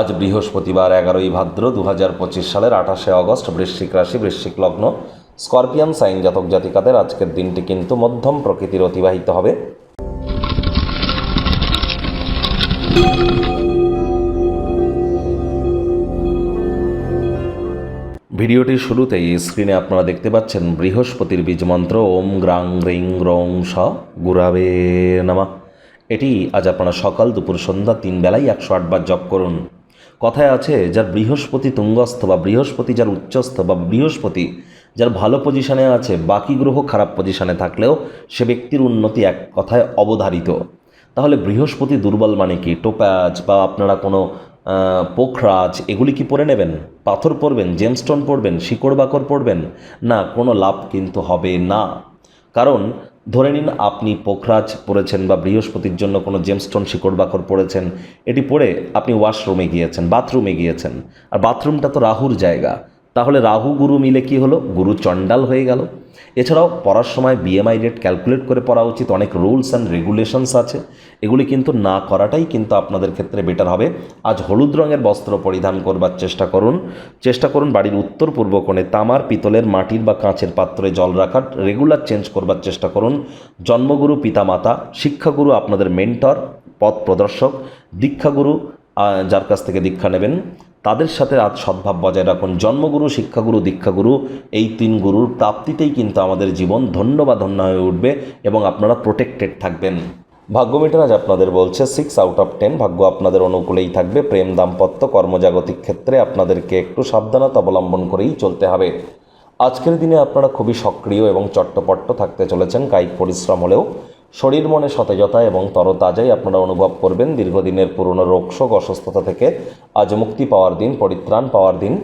আজ বৃহস্পতিবার এগারোই ভাদ্র দু হাজার পঁচিশ সালের আঠাশে অগস্ট বৃশ্চিক রাশি, বৃশ্চিক লগ্ন। স্করপিয়ান সাইন জাতক জাতিকাদের আজকের দিনটি কিন্তু মধ্যম প্রকৃতির অতিবাহিত হবে। ভিডিওটির শুরুতেই স্ক্রিনে আপনারা দেখতে পাচ্ছেন বৃহস্পতির বীজ মন্ত্র, ওম গ্রাং রিং রং স গুরাবে নামা। এটি আজ আপনারা সকাল দুপুর সন্ধ্যা তিন বেলায় একশো আটবার জপ করুন। কথায় আছে, যার বৃহস্পতি তুঙ্গস্থ বা বৃহস্পতি যার উচ্চস্থ বা বৃহস্পতি যার ভালো পজিশনে আছে, বাকি গ্রহ খারাপ পজিশনে থাকলেও সে ব্যক্তির উন্নতি এক কথায় অবধারিত। তাহলে বৃহস্পতি দুর্বল মানে কি? টোপ্যাজ বা আপনারা কোনো পোখরাজ, এগুলি কি পরে নেবেন? পাথর পরবেন জেমস্টোন পরবেন, শিকড় বাকর পরবেন? না, কোনো লাভ কিন্তু হবে না। কারণ ধরে নিন আপনি পোখরাজ পড়েছেন বা বৃহস্পতির জন্য কোনো জেমস্টোন শিকড় বাকর পড়েছেন, এটি পড়ে আপনি ওয়াশরুমে গিয়েছেন বাথরুমে গিয়েছেন। আর বাথরুমটা তো রাহুর জায়গা। তাহলে রাহু গুরু মিলে কি হলো? গুরু চণ্ডাল হয়ে গেল। এছাড়াও পড়ার সময় বিএমআই রেট ক্যালকুলেট করে পড়া উচিত, অনেক রুলস অ্যান্ড রেগুলেশনস আছে। এগুলি কিন্তু না করাটাই কিন্তু আপনাদের ক্ষেত্রে বেটার হবে। আজ হলুদ রঙের বস্ত্র পরিধান করবার চেষ্টা করুন। চেষ্টা করুন বাড়ির উত্তর পূর্ব কোণে তামার, পিতলের মাটির বা কাঁচের পাত্রে জল রাখার রেগুলার চেঞ্জ করবার চেষ্টা করুন। জন্মগুরু পিতামাতা, শিক্ষাগুরু আপনাদের মেন্টর পথ প্রদর্শক, দীক্ষাগুরু যার কাছ থেকে দীক্ষা নেবেন। তাদের সাথে আজ সদ্ভাব বজায় রাখুন। জন্মগুরু, শিক্ষাগুরু, দীক্ষাগুরু, এই তিন গুরুর প্রাপ্তিতেই কিন্তু আমাদের জীবন ধন্য বা ধন্য হয়ে উঠবে এবং আপনারা প্রোটেক্টেড থাকবেন। ভাগ্যমিটার আজ আপনাদের বলছে সিক্স আউট অফ টেন ভাগ্য আপনাদের অনুকূলেই থাকবে। প্রেম, দাম্পত্য, কর্মজাগতিক ক্ষেত্রে আপনাদেরকে একটু সাবধানতা অবলম্বন করেই চলতে হবে। আজকের দিনে আপনারা খুবই সক্রিয় এবং চট্টপট্ট থাকতে চলেছেন। কায়িক পরিশ্রম হলেও শরীর মনে সতেজতা এবং তরতাজাই আপনারা অনুভব করবেন দীর্ঘদিনের পুরনো রোগশোক অসুস্থতা থেকে। আজ মুক্তি পাওয়ার দিন, পরিত্রাণ পাওয়ার দিন।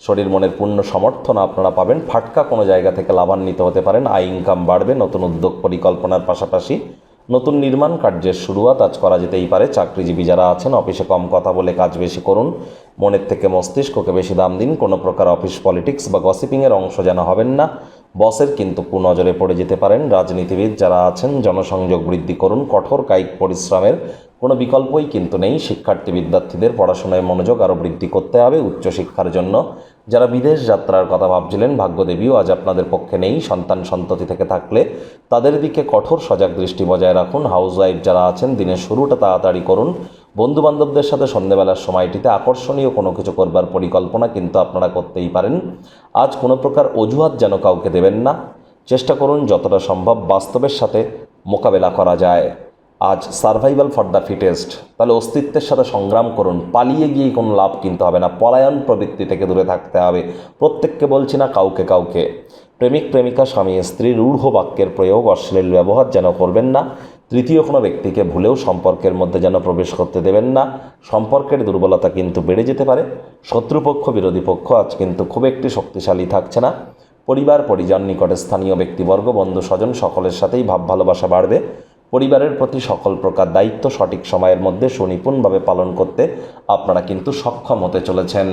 শরীর মনের পূর্ণ সমর্থন আপনারা পাবেন। ফাটকা কোনো জায়গা থেকে লাভান্বিত হতে পারেন। আয় ইনকাম বাড়বে। নতুন উদ্যোগ পরিকল্পনার পাশাপাশি নতুন নির্মাণ কার্যের শুরুয়াত আজ করা যেতেই পারে। চাকরিজীবী যারা আছেন, অফিসে কম কথা বলে কাজ বেশি করুন। মনের থেকে মস্তিষ্ককে বেশি দাম দিন। কোনো প্রকার অফিস পলিটিক্স বা গসিপিংয়ের অংশ যেন হবেন না। বসের কিন্তু কুনজরে পড়ে যেতে পারেন রাজনীতিবিদ যারা আছেন, জনসংযোগ বৃদ্ধি করুন, কঠোর কায়িক পরিশ্রমের কোনো বিকল্পই কিন্তু নেই, শিক্ষার্থী বিদ্যার্থীদের পড়াশোনায় মনোযোগ আরও বৃদ্ধি করতে হবে উচ্চশিক্ষার জন্য। যারা বিদেশ যাত্রার কথা ভাবছিলেন, ভাগ্যদেবীও আজ আপনাদের পক্ষে নেই, সন্তান সন্ততি থেকে থাকলে তাদের দিকে কঠোর সজাগ দৃষ্টি বজায় রাখুন। হাউস ওয়াইফ যারা আছেন, দিনের শুরুটা তাড়াতাড়ি করুন বন্ধু বান্ধবদের সাথে সন্ধেবেলার সময়টিতে আকর্ষণীয় কোনো কিছু করবার পরিকল্পনা কিন্তু আপনারা করতেই পারেন। আজ কোনো প্রকার অজুহাত যেন কাউকে দেবেন না। চেষ্টা করুন যতটা সম্ভব বাস্তবের সাথে মোকাবেলা করা যায়। আজ সার্ভাইভাল ফর দ্য ফিটেস্ট। তাহলে অস্তিত্বের সাথে সংগ্রাম করুন। পালিয়ে গিয়ে কোনো লাভ কিনতে হবে না। পলায়ন প্রবৃত্তি থেকে দূরে থাকতে হবে। প্রত্যেককে বলছি না কাউকে কাউকে। প্রেমিক, প্রেমিকা, স্বামী স্ত্রী রূঢ় বাক্যের প্রয়োগ, অশ্লীল ব্যবহার যেন করবেন না। তৃতীয় কোনো ব্যক্তিকে ভুলেও সম্পর্কের মধ্যে যেন প্রবেশ করতে দেবেন না। সম্পর্কের দুর্বলতা কিন্তু বেড়ে যেতে পারে। শত্রুপক্ষ, বিরোধী পক্ষ আজ কিন্তু খুব একটি শক্তিশালী থাকছে না। পরিবার, পরিজন, নিকটে স্থানীয় ব্যক্তিবর্গ, বন্ধু, স্বজন সকলের সাথেই ভাব ভালোবাসা বাড়বে। পরিবারের প্রতি সকল প্রকার দায়িত্ব সঠিক সময়ের মধ্যে সুনিপুণভাবে পালন করতে আপনারা কিন্তু সক্ষম হতে চলেছেন।